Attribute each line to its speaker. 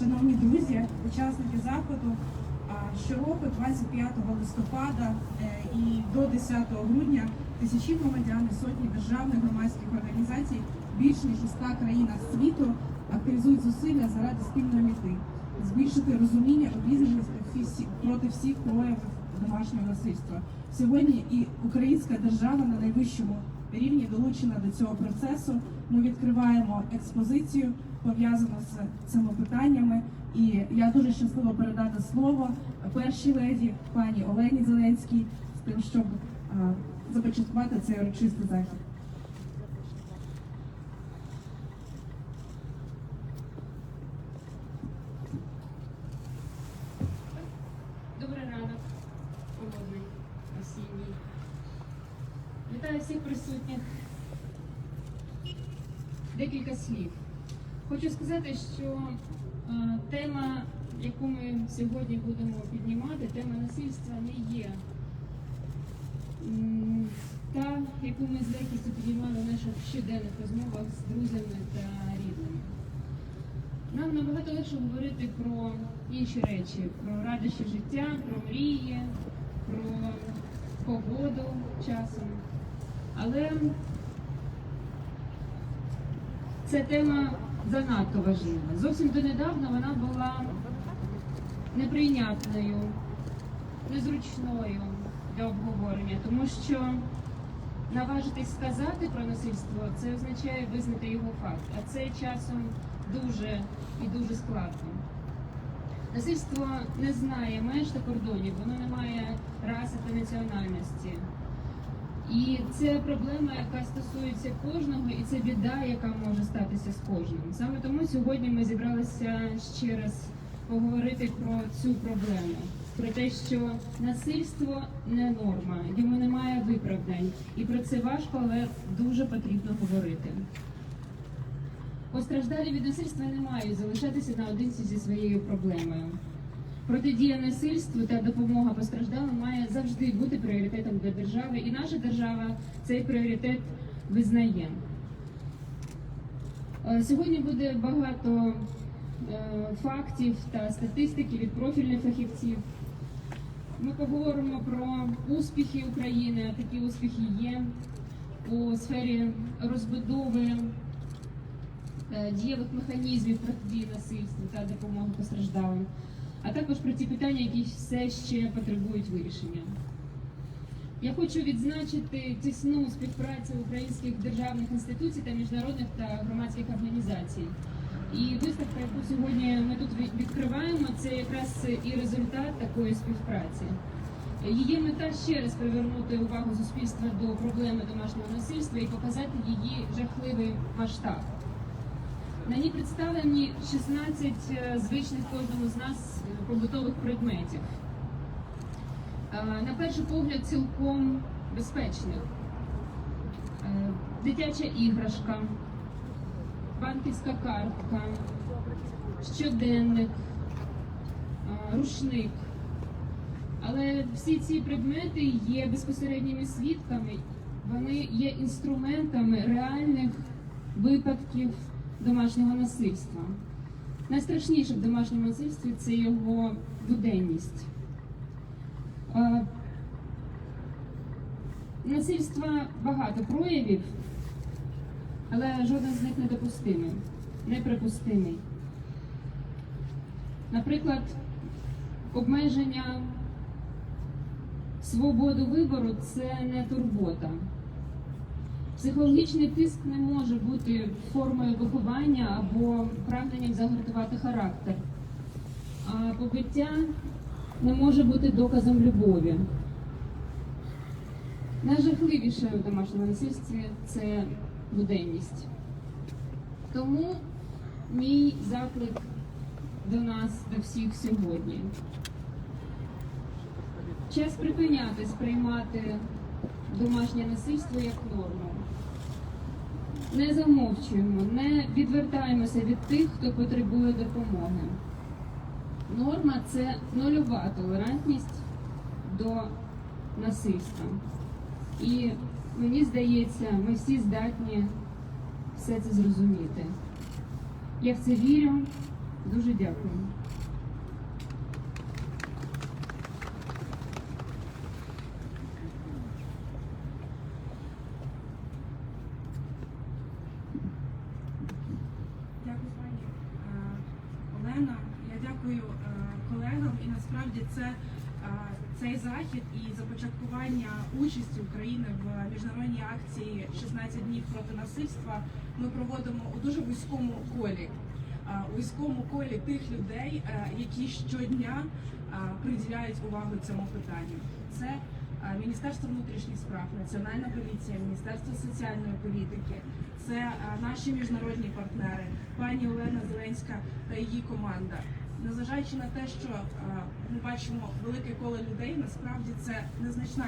Speaker 1: Шановні друзі, учасники заходу, щороку, 25 листопада е, і до 10 грудня, тисячі громадян і сотні державних громадських організацій більш ніж у 100 країнах світу активізують зусилля заради спільної мети збільшити розуміння, обізнаність всі- проти всіх проявів домашнього насильства. Сьогодні і українська держава на найвищому рівні долучена до цього процесу. Ми відкриваємо експозицію пов'язану з цими питаннями. І я дуже щаслива передати слово першій леді пані Олені Зеленській з тим, щоб започаткувати цей урочистий захід.
Speaker 2: Всіх присутніх. Декілька слів. Хочу сказати, що е, тема, яку ми сьогодні будемо піднімати, тема насильства не є та, яку ми з легкістю піднімали в наших щоденних розмовах з друзями та рідними. Нам набагато легше говорити про інші речі, про радощі життя, про мрії, про погоду часом. Але ця тема занадто важлива. Зовсім донедавна вона була неприйнятною, незручною для обговорення, тому що наважитись сказати про насильство це означає визнати його факт, а це часом дуже і дуже складно. Насильство не знає меж та кордонів, воно не має раси та національності. І це проблема, яка стосується кожного, і це біда, яка може статися з кожним. Саме тому сьогодні ми зібралися ще раз поговорити про цю проблему, про те, що насильство не норма, йому немає виправдань, і про це важко, але дуже потрібно говорити. Постраждалі від насильства не мають залишатися наодинці зі своєю проблемою. Протидія насильству та допомога постраждалим має завжди бути пріоритетом для держави, і наша держава цей пріоритет визнає. Е, Сьогодні буде багато е, фактів та статистики від профільних фахівців. Ми поговоримо про успіхи України, а такі успіхи є у сфері розбудови е, дієвих механізмів протидії насильству та допомоги постраждалим, а також про ті питання, які все ще потребують вирішення. Я хочу відзначити тісну співпрацю українських державних інституцій та міжнародних та громадських організацій. І виставка, яку сьогодні ми тут відкриваємо, це якраз і результат такої співпраці. Її мета ще раз привернути увагу суспільства до проблеми домашнього насильства і показати її жахливий масштаб. На ній представлені 16 е, звичних кожному з нас е, побутових предметів. Е, На перший погляд, цілком безпечних. Дитяча іграшка, банківська картка, щоденник, рушник. Але всі ці предмети є безпосередніми свідками, вони є інструментами реальних випадків домашнього насильства. Найстрашніше в домашньому насильстві це його буденність. Е, Насильства багато проявів, але жоден з них недопустимий, неприпустимий. Наприклад, обмеження свободи вибору це не турбота. Психологічний тиск не може бути формою виховання або прагненням загартувати характер. А побиття не може бути доказом любові. Найжахливіше в домашньому насильстві це буденність. Тому мій заклик до нас, до всіх сьогодні. Час припиняти сприймати домашнє насильство як норму. Не замовчуємо, не відвертаємося від тих, хто потребує допомоги. Норма це нульова толерантність до насильства. І мені здається, ми всі здатні все це зрозуміти. Я в це вірю Дуже дякую
Speaker 1: пані е, Олена. Я дякую е, колегам. І насправді це цей захід і започаткування участі України в міжнародній акції «16 днів проти насильства. Ми проводимо у дуже вузькому колі. У вузькому колі тих людей, е, які щодня приділяють увагу цьому питанню. Це Міністерство внутрішніх справ, Національна поліція, Міністерство соціальної політики, це наші міжнародні партнери, пані Олена Зеленська та її команда. Незважаючи на те, що е, ми бачимо велике коло людей, насправді це незначна